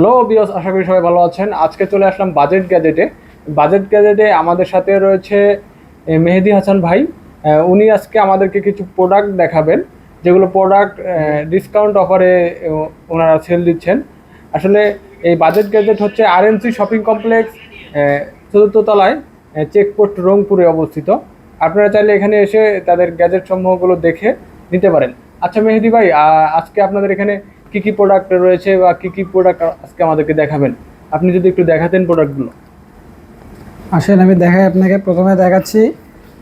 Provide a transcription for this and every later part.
Hello বিয়স আশা করি সবাই ভালো আছেন। আজকে চলে আসলাম বাজেট গ্যাজেটে বাজেট গ্যাজেটে আমাদের সাথে রয়েছে মেহেদি হাসান ভাই। উনি আজকে আমাদেরকে কিছু প্রোডাক্ট দেখাবেন, যেগুলো প্রোডাক্ট ডিসকাউন্ট অফারে ওনারা সেল দিচ্ছেন। আসলে এই বাজেট গ্যাজেট হচ্ছে আরএনসি শপিং কমপ্লেক্স চতুর্থ তলায় চেকপোস্ট রংপুরে অবস্থিত। আপনারা চাইলে এখানে এসে তাদের গ্যাজেট সমূহগুলো দেখে নিতে পারেন। আচ্ছা মেহেদি ভাই আজকে আপনাদের এখানে কি কি প্রোডাক্ট রয়েছে বা কি কি প্রোডাক্ট আজকে আমাদেরকে দেখাবেন? আপনি যদি একটু দেখাতেন প্রোডাক্টগুলো আসেন আমি দেখাই আপনাকে। প্রথমে দেখাচ্ছি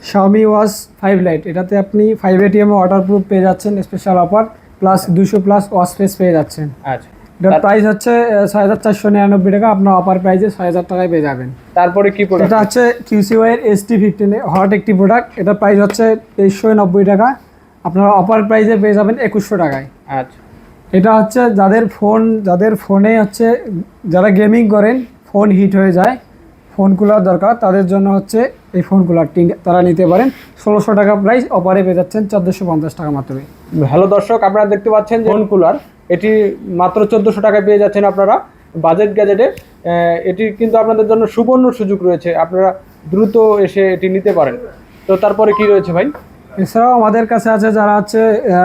Xiaomi ওয়াচ ফাইভ লাইট এটাতে আপনি ফাইভ এটিএম ওয়াটার প্রুফ পেয়ে যাচ্ছেন স্পেশাল অফার প্লাস দুশো প্লাস ওয়াশ স্পেস পেয়ে যাচ্ছেন। আচ্ছা। এটার প্রাইস হচ্ছে ছয় হাজার চারশো নিরানব্বই টাকা। আপনার অফার প্রাইসে ছয় হাজার টাকায় পেয়ে যাবেন। তারপরে কি প্রোডাক্ট এটা হচ্ছে কিউসিওয়াই এর এস টি ফিফটিন হট একটি প্রোডাক্ট এটার প্রাইস হচ্ছে তেইশশো নব্বই টাকা। আপনারা অফার প্রাইসে পেয়ে যাবেন একুশশো টাকায়। আচ্ছা। এটা হচ্ছে যাদের ফোন যাদের ফোনে হচ্ছে যারা গেমিং করেন ফোন হিট হয়ে যায় ফোন কুলার দরকার তাদের জন্য হচ্ছে এই ফোন কুলারটি তারা নিতে পারেন। ষোলোশো টাকা প্রাইস অফারে পেয়ে যাচ্ছেন চোদ্দোশো পঞ্চাশ টাকা মাত্রই। হ্যালো দর্শক আপনারা দেখতে পাচ্ছেন ফোন কুলার এটি মাত্র চোদ্দোশো টাকায় পেয়ে যাচ্ছেন আপনারা বাজেট গ্যাজেটে এটি কিন্তু আপনাদের জন্য সুবর্ণ সুযোগ রয়েছে আপনারা দ্রুত এসে এটি নিতে পারেন। তো তারপরে কি রয়েছে ভাই? এছাড়াও আমাদের কাছে আছে যারা হচ্ছে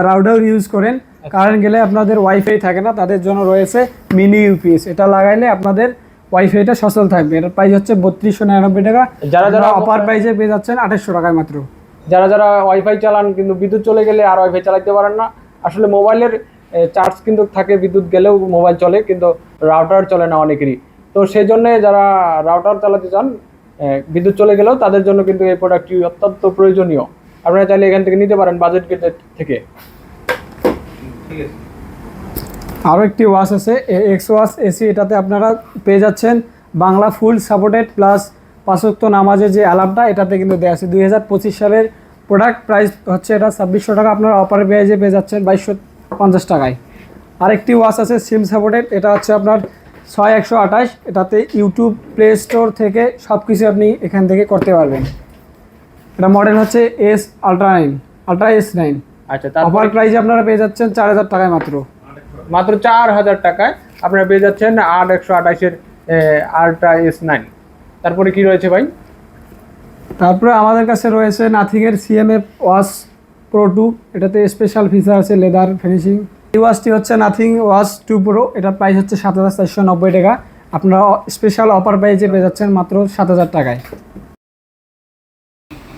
রাউডার ইউজ করেন কারেন্ট গেলে আপনাদের ওয়াইফাই থাকে না তাদের জন্য রয়েছে মিনি ইউপিএস এটা লাগাইলে আপনাদের ওয়াইফাইটা সচল থাকবে। এটার প্রাইস হচ্ছে বত্রিশশো নিরানব্বই টাকা। যারা যারা অফার প্রাইসে পেয়ে যাচ্ছেন আঠাশশো টাকায় মাত্র। যারা যারা ওয়াইফাই চালান কিন্তু বিদ্যুৎ চলে গেলে আর ওয়াইফাই চালাতে পারেন না। আসলে মোবাইলের চার্জ কিন্তু থাকে বিদ্যুৎ গেলেও মোবাইল চলে কিন্তু রাউটার চলে না অনেকেরই। তো সেই জন্য যারা রাউটার চালাতে চান বিদ্যুৎ চলে গেলেও তাদের জন্য কিন্তু এই প্রোডাক্টটি অত্যন্ত প্রয়োজনীয়। আপনারা চাইলে এখান থেকে নিতে পারেন বাজেট থেকে। আরও একটি ওয়াচ আছে এক্স ওয়াচ, এসি এটাতে আপনারা পেয়ে যাচ্ছেন। বাংলা ফুল সাপোর্টেড, প্লাস পাঁচক্ত নামাজের যে অ্যালার্মটা, এটাতে কিন্তু দেওয়া আছে। দুই হাজার পঁচিশ সালের প্রোডাক্ট প্রাইস হচ্ছে এটা ছাব্বিশশো টাকা। আপনারা অপার পেয়ে পেয়ে যাচ্ছেন বাইশশো পঞ্চাশ টাকায়। আরেকটি ওয়াচ আছে, সিম সাপোর্টেড, এটা হচ্ছে আপনার ছয় একশো আঠাশ। এটাতে ইউটিউব প্লে স্টোর থেকে সব কিছু আপনি এখান থেকে করতে পারবেন। এটা মডেল হচ্ছে S ultra nine, ultra S nine. আচ্ছা অফার প্রাইসে আপনারা পেয়ে যাচ্ছেন চার হাজার টাকায় মাত্র। মাত্র চার হাজার টাকায় আপনারা পেয়ে যাচ্ছেন আট একশো আঠাশের আল্ট্রা এস নাইন তারপরে কি রয়েছে ভাই? তারপরে আমাদের কাছে রয়েছে নাথিংয়ের সিএমএফ ওয়াশ প্রো টু এটাতে স্পেশাল ফিচার আছে লেদার ফিনিশিং এই ওয়াশটি হচ্ছে নাথিং ওয়াশ টু প্রো। এটার প্রাইস হচ্ছে সাত হাজার চারশো নব্বই টাকা। আপনারা স্পেশাল অফার প্রাইসে পেয়ে যাচ্ছেন মাত্র সাত হাজার টাকায়।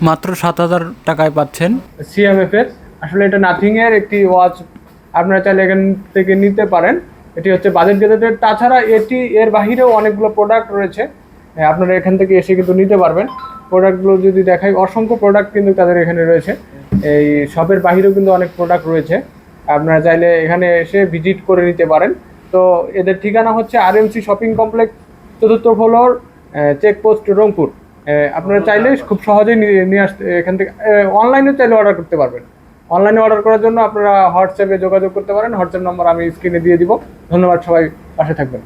মাত্র সাত হাজার টাকায় পাচ্ছেন। সিএমএফ এর? আসলে এটা নাথিং এর একটি ওয়াচ আপনারা চাইলে এখান থেকে নিতে পারেন। এটি হচ্ছে বাজেট গেজেটের। তাছাড়া এটি, এর বাহিরেও অনেকগুলো প্রোডাক্ট রয়েছে। আপনারা এখান থেকে এসে কিন্তু নিতে পারবেন। প্রোডাক্টগুলো যদি দেখাই, অসংখ্য প্রোডাক্ট কিন্তু তাদের এখানে রয়েছে। এই শপের বাহিরেও কিন্তু অনেক প্রোডাক্ট রয়েছে। আপনারা চাইলে এখানে এসে ভিজিট করে নিতে পারেন। তো এদের ঠিকানা হচ্ছে আর আরএমসি শপিং কমপ্লেক্স চতুর্থ ফ্লোর চেকপোস্ট রংপুর। আপনারা চাইলে খুব সহজেই নিয়ে নিয়ে আসতে, এখান থেকে অনলাইনে চাইলে অর্ডার করতে পারবেন। অনলাইনে অর্ডার করার জন্য আপনারা হোয়াটসঅ্যাপে যোগাযোগ করতে পারেন। হোয়াটসঅ্যাপ নম্বর আমি স্ক্রিনে দিয়ে দিব। ধন্যবাদ সবাই। পাশে থাকবেন।